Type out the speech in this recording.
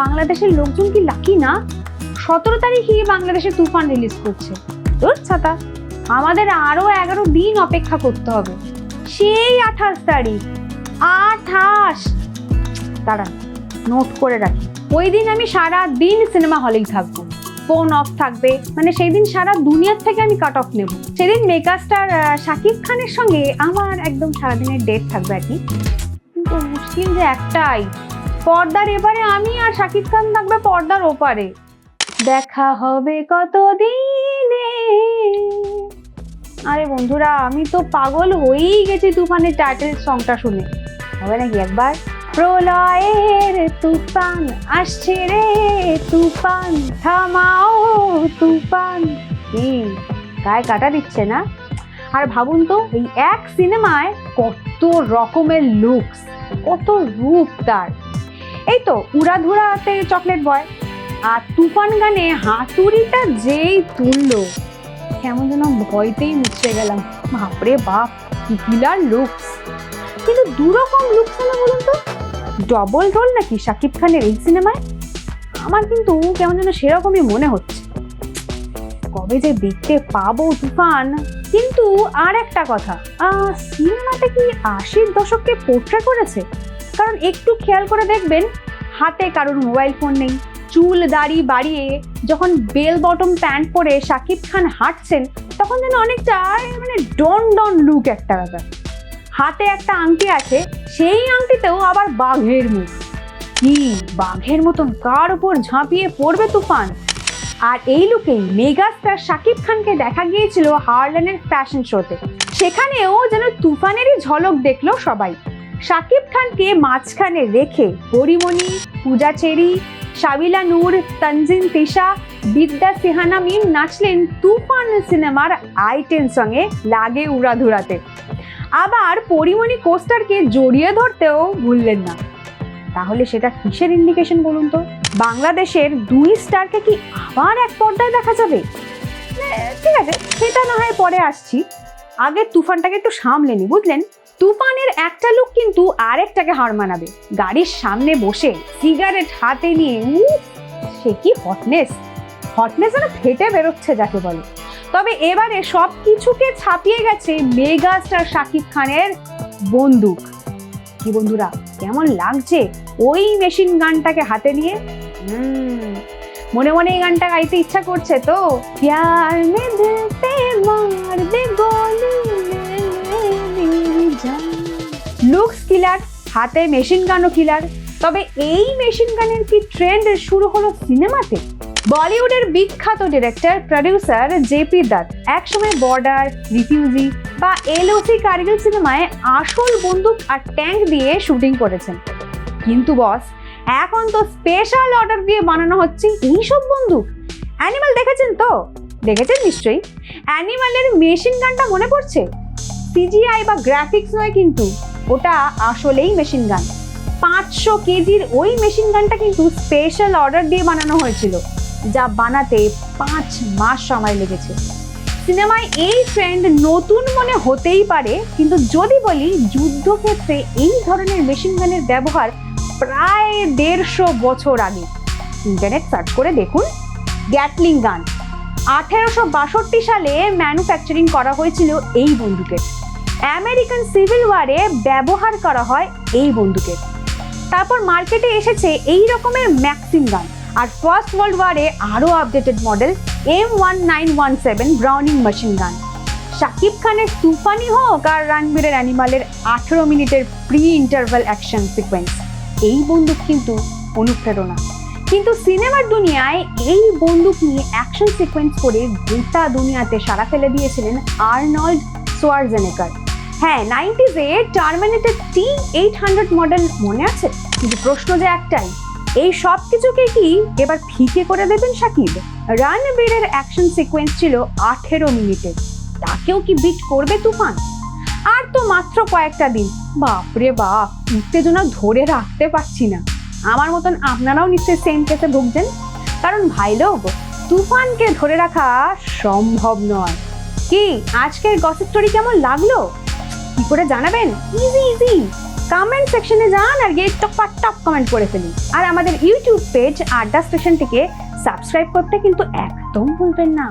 বাংলাদেশের লোকজন কি লাকি না? সতেরো তারিখে বাংলাদেশে তুফান রিলিজ করছে। তোর ছাতা। আমাদের আরও এগারো দিন অপেক্ষা করতে হবে। সেই আঠাশ তারিখ। আঠাশ। দাঁড়ান নোট করে রাখি। ওই দিন আমি সারা দিন সিনেমা হলেই থাকব। ফোন অফ থাকবে। মানে সেই দিন সারা দুনিয়ার থেকে আমি কাট অফ নেব। সেদিন মেগাস্টার শাকিব খানের সঙ্গে আমার একদম সারাদিনের ডেট থাকবে আর কি। কিন্তু মুশকিল যে একটাই। পর্দার এবারে আমি আর শাকিব খান থাকবে পর্দার ওপারে। দেখা হবে কত দিনে আরে বন্ধুরা, আমি তো পাগল হয়েই গেছি তুফানের টাইটেল সংটা শুনে। হবে নাকি একবার? প্রলয়ের তুফান আসছে রে, তুফান থামাও তুফান। কি গায়ে কাটা দিচ্ছে না? আর ভাবুন তো, এই এক সিনেমায় কত রকমের লুকস কত রূপ তার। এই তো উড়াধুরাতে চকলেট বয় আর তুফান গানে হাতুড়িটা যেই তুললো। কেমন যেন ভয়তেই মুচড়ে গেলাম। বাপরে বাপ কিলার লুকস কিন্তু দুরকম লুকস হলো বলুন তো? ডবল রোল নাকি শাকিব খানের এই সিনেমায়? আমার কিন্তু কেমন যেন সেরকমই মনে হচ্ছে। কবে যে দেখতে পাবো তুফান। কিন্তু আর একটা কথা আহ, সিনেমাতে কি আশির দশককে পোর্ট্রে করেছে? কারণ একটু খেয়াল করে দেখবেন, হাতে কারোর মোবাইল ফোন নেই। চুল, দাড়ি বাড়িয়ে যখন বেল বটম প্যান্ট পরে শাকিব খান হাঁটছেন, তখন যেন অনেকটা মানে ডন ডন লুক একটা ব্যাপার। হাতে একটা আংটি আছে, সেই আংটিতেও আবার বাঘের মুখ। কি বাঘের মতন কার উপর ঝাঁপিয়ে পড়বে তুফান? আর এই লুকেই মেগাস্টার শাকিব খানকে দেখা গিয়েছিল হারল্যান্ডের ফ্যাশন শোতে সেখানেও যেন তুফানেরই ঝলক দেখল সবাই। শাকিব খানকে মাঝখানে রেখে হরিমণি পূজা চেরি সাবিলা নূর, তনজিন তিশা, বিদ্যা সিহানা মিম নাচলেন তুফান সিনেমার আইটেন সঙ্গে লাগে উড়াধুরাতে। আবার পরিমণি কোস্টারকে জড়িয়ে ধরতেও ভুললেন না। তাহলে সেটা কিসের ইন্ডিকেশন বলুন তো? বাংলাদেশের দুই স্টারকে কি আবার এক পর্দায় দেখা যাবে? ঠিক আছে, সেটা না হয় পরে আসছি। আগে তুফানটাকে একটু সামলে নি, বুঝলেন? তুফানের একটা কিন্তু আরেকটাকে হার মানাবে। গাড়ির সামনে বসে সিগারেট হাতে নিয়ে সে কি হটনেস হটনেস যেন ফেটে বেরোচ্ছে যাকে বলে। তবে এবারে সব কিছুকে ছাপিয়ে গেছে মেগা স্টার শাকিব খানের বন্দুক। কি বন্ধুরা, কেমন লাগছে ওই মেশিন গানটাকে হাতে নিয়ে? মনে মনে এই গানটা গাইতে ইচ্ছা করছে তো? প্যার মে দিল পে মার দে লুকস কিলার হাতে মেশিন গানও কিলার তবে এই মেশিন গানের কি ট্রেন্ড শুরু হলো সিনেমাতে বলিউডের বিখ্যাত ডিরেক্টর প্রডিউসার জেপি দত্ত একসময় বর্ডার রিফিউজি বা এলওসি কারিগল সিনেমায় আসল বন্দুক আর ট্যাঙ্ক দিয়ে শুটিং করেছেন। কিন্তু বস এখন তো স্পেশাল অর্ডার দিয়ে বানানো হচ্ছে এইসব বন্দুক। অ্যানিমাল দেখেছেন তো? দেখেছেন নিশ্চয়ই? অ্যানিমালের মেশিন গানটা মনে পড়ছে? সিজিআই বা গ্রাফিক্স নয় কিন্তু। ওটা আসলেই মেশিন গান পাঁচশো কেজির ওই মেশিন গানটা কিন্তু স্পেশাল অর্ডার দিয়ে বানানো হয়েছিল, যা বানাতে পাঁচ মাস সময় লেগেছে। সিনেমায় এই ট্রেন্ড নতুন মনে হতেই পারে, কিন্তু যদি বলি যুদ্ধক্ষেত্রে এই ধরনের মেশিন গানের ব্যবহার প্রায় দেড়শো বছর আগে। ইন্টারনেট সার্চ করে দেখুন গ্যাটলিং গান আঠেরোশো বাষট্টি সালে ম্যানুফ্যাকচারিং করা হয়েছিল এই বন্দুকের। আমেরিকান সিভিল ওয়ারে ব্যবহার করা হয় এই বন্দুকের। তারপর মার্কেটে এসেছে এই রকমের ম্যাক্সিম গান। আর ফার্স্ট ওয়ার্ল্ড ওয়ারে আরও updated model M one nine one seven Browning machine gun. Shakib খানের তুফানি হোক আর রণবীরের অ্যানিমালের আঠেরো মিনিটের প্রি ইন্টারভাল অ্যাকশন সিকোয়েন্স, এই বন্দুক কিন্তু অনুপ্রেরণা। কিন্তু সিনেমার দুনিয়ায় এই বন্দুক নিয়ে অ্যাকশন সিকোয়েন্স করে গোটা দুনিয়াতে সারা ফেলে দিয়েছিলেন আর্নল্ড সোয়ার্জেনেকার। হ্যাঁ নাইনটিজে terminated T eight hundred model মনে আছে? কিন্তু প্রশ্ন যে একটাই, এই সব কিছুকে কি এবার ফিকে করে দেবেন সাকিব? রণবীরের অ্যাকশন সিকোয়েন্স ছিল আঠেরো মিনিটের তাকেও কি বিট করবে তুফান? আর তো মাত্র কয়েকটা দিন। বাপরে বাপ, উত্তেজনা ধরে রাখতে পারছি না। আমার মতন আপনারাও নিশ্চয়ই সেম কেসে ভুগছেন। কারণ ভাই তুফানকে ধরে রাখা সম্ভব নয়। কি, আজকের গসিপ স্টোরি কেমন লাগল? করে জানাবেন? ইজি ইজি কমেন্ট সেকশনে যান আর গিয়ে টপার টপ কমেন্ট করে ফেলুন। আর আমাদের ইউটিউব পেজ আড্ডা স্টেশনটিকে সাবস্ক্রাইব করতে কিন্তু একদম ভুলবেন না।